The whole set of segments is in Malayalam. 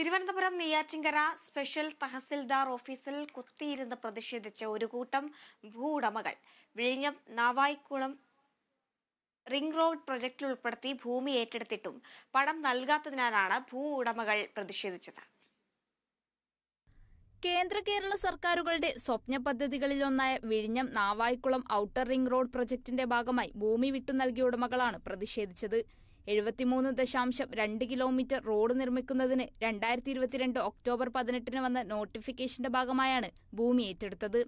തിരുവനന്തപുരം നെയ്യാറ്റിങ്കര സ്പെഷ്യൽ തഹസിൽദാർ ഓഫീസിൽ കുത്തിയിരുന്ന് പ്രതിഷേധിച്ച ഒരു കൂട്ടം ഭൂ ഉടമകൾ വിഴിഞ്ഞം നാവായിക്കുളം റിംഗ് റോഡ് പ്രൊജക്ടിൽ ഉൾപ്പെടുത്തി ഭൂമി ഏറ്റെടുത്തിട്ടും പണം നൽകാത്തതിനാലാണ് ഭൂ ഉടമകൾ പ്രതിഷേധിച്ചത്. കേന്ദ്ര കേരള സർക്കാരുകളുടെ സ്വപ്ന പദ്ധതികളിലൊന്നായ വിഴിഞ്ഞം നാവായിക്കുളം ഔട്ടർ റിംഗ് റോഡ് പ്രൊജക്ടിന്റെ ഭാഗമായി ഭൂമി വിട്ടു നൽകിയ ഉടമകളാണ് പ്രതിഷേധിച്ചത്. എഴുപത്തിമൂന്ന് ദശാംശം രണ്ട് കിലോമീറ്റർ റോഡ് നിർമ്മിക്കുന്നതിന് രണ്ടായിരത്തി ഇരുപത്തിരണ്ട് ഒക്ടോബർ പതിനെട്ടിന് വന്ന നോട്ടിഫിക്കേഷന്റെ ഭാഗമായാണ് ഭൂമി ഏറ്റെടുത്തത്.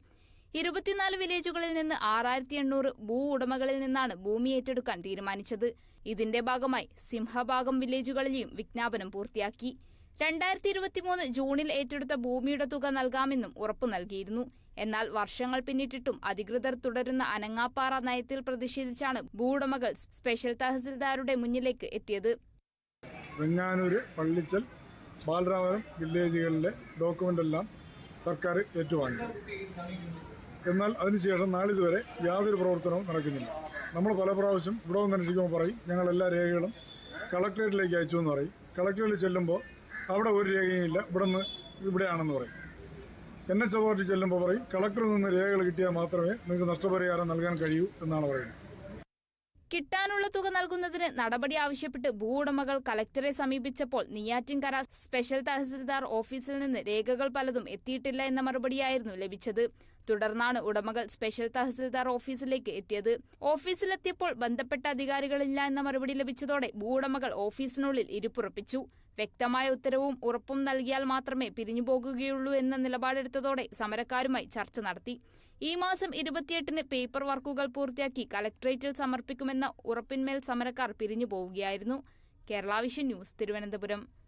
ഇരുപത്തിനാല് വില്ലേജുകളിൽ നിന്ന് ആറായിരത്തി എണ്ണൂറ് ഭൂ ഉടമകളിൽ നിന്നാണ് ഭൂമി ഏറ്റെടുക്കാൻ തീരുമാനിച്ചത്. ഇതിന്റെ ഭാഗമായി സിംഹഭാഗം വില്ലേജുകളിലെയും വിജ്ഞാപനം പൂർത്തിയാക്കി. രണ്ടായിരത്തി ഇരുപത്തിമൂന്ന് ജൂണിൽ ഏറ്റെടുത്ത ഭൂമിയുടെ തുക നൽകാമെന്നും ഉറപ്പു നൽകിയിരുന്നു. എന്നാൽ വർഷങ്ങൾ പിന്നിട്ടിട്ടും അധികൃതർ തുടരുന്ന അനങ്ങാപ്പാറ നയത്തിൽ പ്രതിഷേധിച്ചാണ് ഭൂവുടമകൾ സ്പെഷ്യൽ തഹസിൽദാരുടെ മുന്നിലേക്ക് എത്തിയത്. വെങ്ങാനൂര് പള്ളിച്ചൽ ബാലരാമപുരം വില്ലേജുകളിലെ ഡോക്യുമെന്റ് എല്ലാം സർക്കാർ ഏറ്റുവാങ്ങി. എന്നാൽ അതിനുശേഷം നാളിതുവരെ യാതൊരു പ്രവർത്തനവും നടക്കുന്നില്ല. നമ്മൾ പല പ്രാവശ്യം ഇവിടെ വന്നന്വേഷിക്കുമ്പോൾ പറയും ഞങ്ങൾ എല്ലാ രേഖകളും കളക്ടറേറ്റിലേക്ക് അയച്ചു എന്ന് പറയും. കളക്ടറേറ്റിൽ ചെല്ലുമ്പോൾ അവിടെ ഒരു രേഖയും ഇല്ല ഇവിടെ നിന്ന് ഇവിടെയാണെന്ന് പറയും. എൻ എച്ച് അതോറിറ്റി ചെല്ലുമ്പോൾ പറയും കളക്ടറിൽ നിന്ന് രേഖകൾ കിട്ടിയാൽ മാത്രമേ നിങ്ങൾക്ക് നഷ്ടപരിഹാരം നൽകാൻ കഴിയൂ എന്നാണ് പറയുന്നത്. കിട്ടാനുള്ള തുക നൽകുന്നതിന് നടപടി ആവശ്യപ്പെട്ട് ഭൂവുടമകൾ കലക്ടറെ സമീപിച്ചപ്പോൾ നെയ്യാറ്റിൻകര സ്പെഷ്യൽ തഹസിൽദാർ ഓഫീസിൽ നിന്ന് രേഖകൾ പലതും എത്തിയിട്ടില്ല എന്ന മറുപടിയായിരുന്നു ലഭിച്ചത്. തുടർന്നാണ് ഉടമകൾ സ്പെഷ്യൽ തഹസിൽദാർ ഓഫീസിലേക്ക് എത്തിയത്. ഓഫീസിലെത്തിയപ്പോൾ ബന്ധപ്പെട്ട അധികാരികളില്ല എന്ന മറുപടി ലഭിച്ചതോടെ ഭൂവുടമകൾ ഓഫീസിനുള്ളിൽ ഇരിപ്പുറപ്പിച്ചു. വ്യക്തമായ ഉത്തരവും ഉറപ്പും നൽകിയാൽ മാത്രമേ പിരിഞ്ഞുപോകുകയുള്ളൂ എന്ന നിലപാടെടുത്തതോടെ സമരക്കാരുമായി ചർച്ച നടത്തി. ഈ മാസം ഇരുപത്തിയെട്ടിന് പേപ്പർ വർക്കുകൾ പൂർത്തിയാക്കി കലക്ട്രേറ്റിൽ സമർപ്പിക്കുമെന്ന ഉറപ്പിന്മേൽ സമരക്കാർ പിരിഞ്ഞു പോവുകയായിരുന്നു. Kerala vision news Thiruvananthapuram.